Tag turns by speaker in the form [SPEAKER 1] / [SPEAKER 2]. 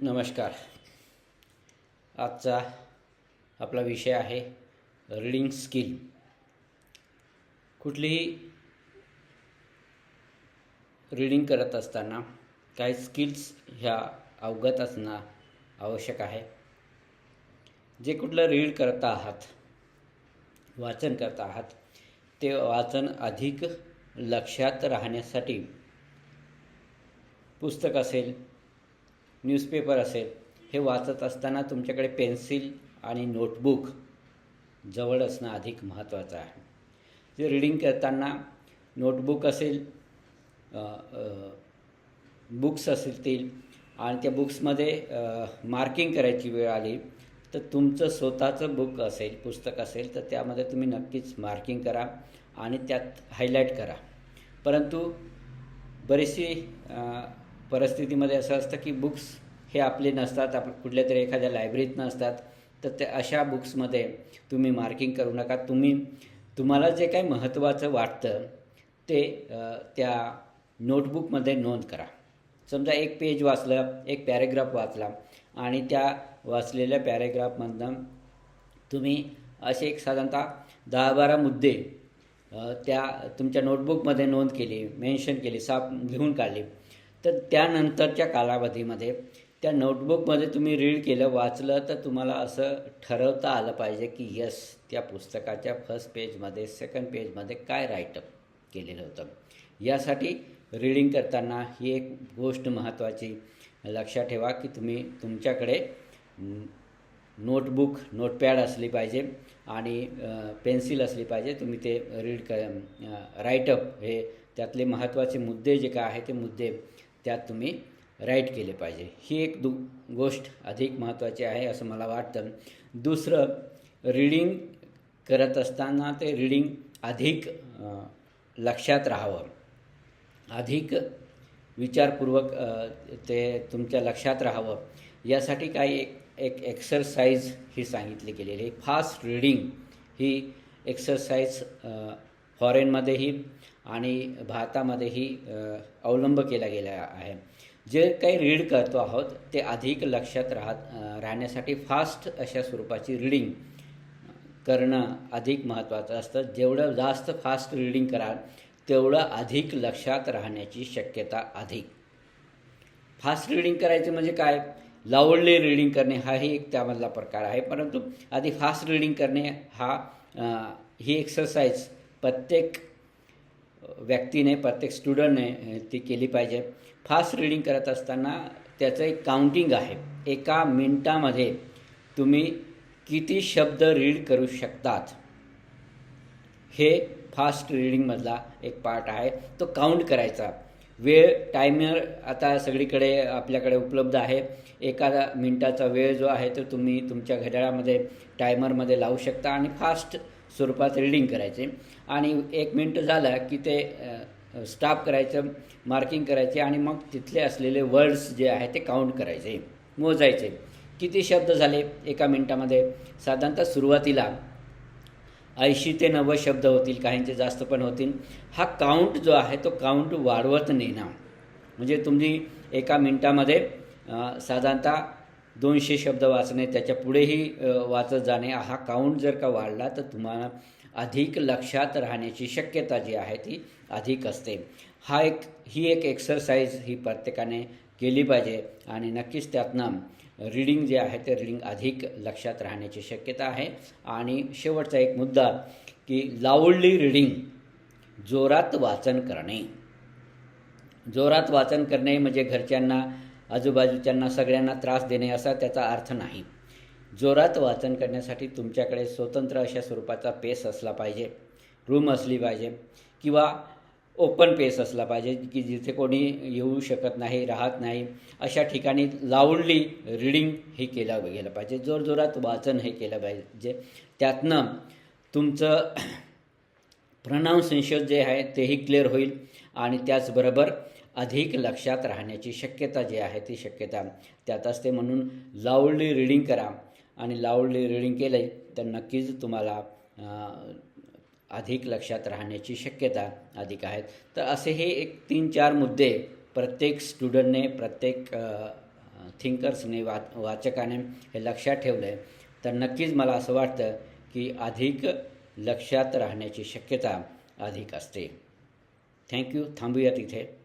[SPEAKER 1] नमस्कार. आजचा आपला विषय आहे रीडिंग स्किल. कुठलीही रीडिंग करत असताना काही स्किल्स ह्या अवगत असणं आवश्यक आहे. जे कुठलं रीड करत आहात वाचन करत आहात ते वाचन अधिक लक्षात राहण्यासाठी पुस्तक असेल न्यूजपेपर असेल हे वाचत असताना तुमच्याकडे पेन्सिल आणि नोटबुक जवळ असणं अधिक महत्त्वाचं आहे. जे रीडिंग करताना नोटबुक असेल बुक्स असतील आणि त्या बुक्समध्ये मार्किंग करायची वेळ आली तर तुमचं स्वतःचं बुक असेल पुस्तक असेल तर त्यामध्ये तुम्ही नक्कीच मार्किंग करा आणि त्यात हायलाईट करा. परंतु बरीचशी परिस्थितीमध्ये असं असतं की बुक्स हे आपले नसतात आप कुठल्या तरी एखाद्या लायब्ररीत नसतात तर त्या अशा बुक्समध्ये तुम्ही मार्किंग करू नका. तुम्ही तुम्हाला जे काही महत्त्वाचं वाटतं ते त्या नोटबुकमध्ये नोंद करा. समजा एक पेज वाचलं एक पॅरेग्राफ वाचला आणि त्या वाचलेल्या पॅरेग्राफमधनं तुम्ही असे एक साधारणतः दहा बारा मुद्दे त्या तुमच्या नोटबुकमध्ये नोंद केली मेन्शन केली साफ लिहून काढली. तर त्यानंतरच्या कालावधीमध्ये त्या नोटबुकमध्ये तुम्ही रीड केलं वाचलं तर तुम्हाला असं ठरवता आलं पाहिजे की यस त्या पुस्तकाच्या फर्स्ट पेजमध्ये सेकंड पेजमध्ये काय रायटअप केलेलं होतं. यासाठी रीडिंग करताना ही एक गोष्ट महत्त्वाची लक्षात ठेवा की तुम्ही तुमच्याकडे नोटबुक नोटपॅड असली पाहिजे आणि पेन्सिल असली पाहिजे तुम्ही ते रीड क राईटअप हे त्यातले महत्त्वाचे मुद्दे जे काय आहे ते मुद्दे त्यात तुम्ही राईट केले पाहिजे. ही एक दु गोष्ट अधिक महत्त्वाची आहे असं मला वाटतं. दुसरं रीडिंग करत असताना ते रीडिंग अधिक लक्षात राहावं. अधिक विचारपूर्वक ते तुमच्या लक्षात राहावं. यासाठी काही एक एक एक्सरसाइज ही सांगितली गेलेली आहे. फास्ट रीडिंग ही एक्सरसाइज फॉरेनमध्येही आणि भारतामध्येही अवलंब केला गेला आहे. जे काही रीड करतो आहोत ते अधिक लक्षात राहत राहण्यासाठी फास्ट अशा स्वरूपाची रीडिंग करणं अधिक महत्त्वाचं असतं. जेवढं जास्त फास्ट रीडिंग कराल तेवढं अधिक लक्षात राहण्याची शक्यता अधिक. फास्ट रीडिंग करायचं म्हणजे काय? लावडली रीडिंग करणे हाही एक त्यामधला प्रकार आहे. परंतु आधी फास्ट रीडिंग करणे हा ही एक्सरसाइज प्रत्येक व्यक्तीने प्रत्येक स्टुडंटने ती केली पाहिजे. फास्ट रीडिंग करत असताना त्याचं एक काउंटिंग आहे. एका मिनटामध्ये तुम्ही किती शब्द रीड करू शकतात? हे फास्ट रीडिंगमधला एक पार्ट आहे. तो काउंट करायचा. वेळ टायमर आता सगळीकडे आपल्याकडे उपलब्ध आहे. एका मिनटाचा वेळ जो आहे तो तुम्ही तुमच्या घड्याळामध्ये टायमरमध्ये लावू शकता आणि फास्ट स्वरूपात रीडिंग करायचे. आणि एक मिनटं झालं की ते स्टॉप करायचं मार्किंग करायचे आणि मग तिथले असलेले वर्ड्स जे आहे ते काउंट करायचे मोजायचे. किती शब्द झाले एका मिनटामध्ये? साधारणतः सुरुवातीला ऐंशी ते नव्वद शब्द होतील काहींचे जास्त पण होतील. हा काउंट जो आहे तो काउंट वाढवत नेणं. म्हणजे तुम्ही एका मिनटामध्ये साधारणतः दोनशे शब्द वाचणे त्याच्या पुढेही वाचत जाणे हा काउंट जर का वाढला तर तुम्हाला अधिक लक्षात राहण्याची शक्यता जी आहे ती अधिक असते. हा एक ही एक एक्सरसाइज ही प्रत्येकाने केली पाहिजे आणि नक्कीच त्यातनं रीडिंग जे आहे ते रीडिंग अधिक लक्षात राहण्याची शक्यता आहे. आणि शेवटचा एक मुद्दा की लाऊडली रीडिंग जोरात वाचन करणे. जोरात वाचन करणे म्हणजे घरच्यांना आजूबाजूच्यांना सगळ्यांना त्रास देणे असा त्याचा अर्थ नाही. जोरात वाचन करण्यासाठी तुमच्याकडे स्वतंत्र अशा स्वरूपाचा पेस असला पाहिजे रूम असली पाहिजे किंवा ओपन पेस असला पाहिजे की जिथे कोणी येऊ शकत नाही राहत नाही अशा ठिकाणी लाऊडली रीडिंग हे केलं गेलं पाहिजे. जोरजोरात वाचन हे केलं पाहिजे. त्यातनं तुमचं प्रनाऊन्सेशन जे आहे तेही क्लिअर होईल आणि त्याचबरोबर अधिक लक्षात राहण्याची शक्यता जी आहे ती शक्यता त्यात असते म्हणून लाऊडली रीडिंग करा. आणि लाऊडली रीडिंग केलं तर नक्कीच तुम्हाला अधिक लक्षात राहण्याची शक्यता अधिक आहेत तर असे हे एक तीन चार मुद्दे प्रत्येक स्टुडंटने प्रत्येक थिंकर्सने वा वाचकाने हे लक्षात ठेवलं. आहे तर नक्कीच मला असं वाटतं की अधिक लक्षात राहण्याची शक्यता अधिक असते. थँक्यू थांबूया तिथे.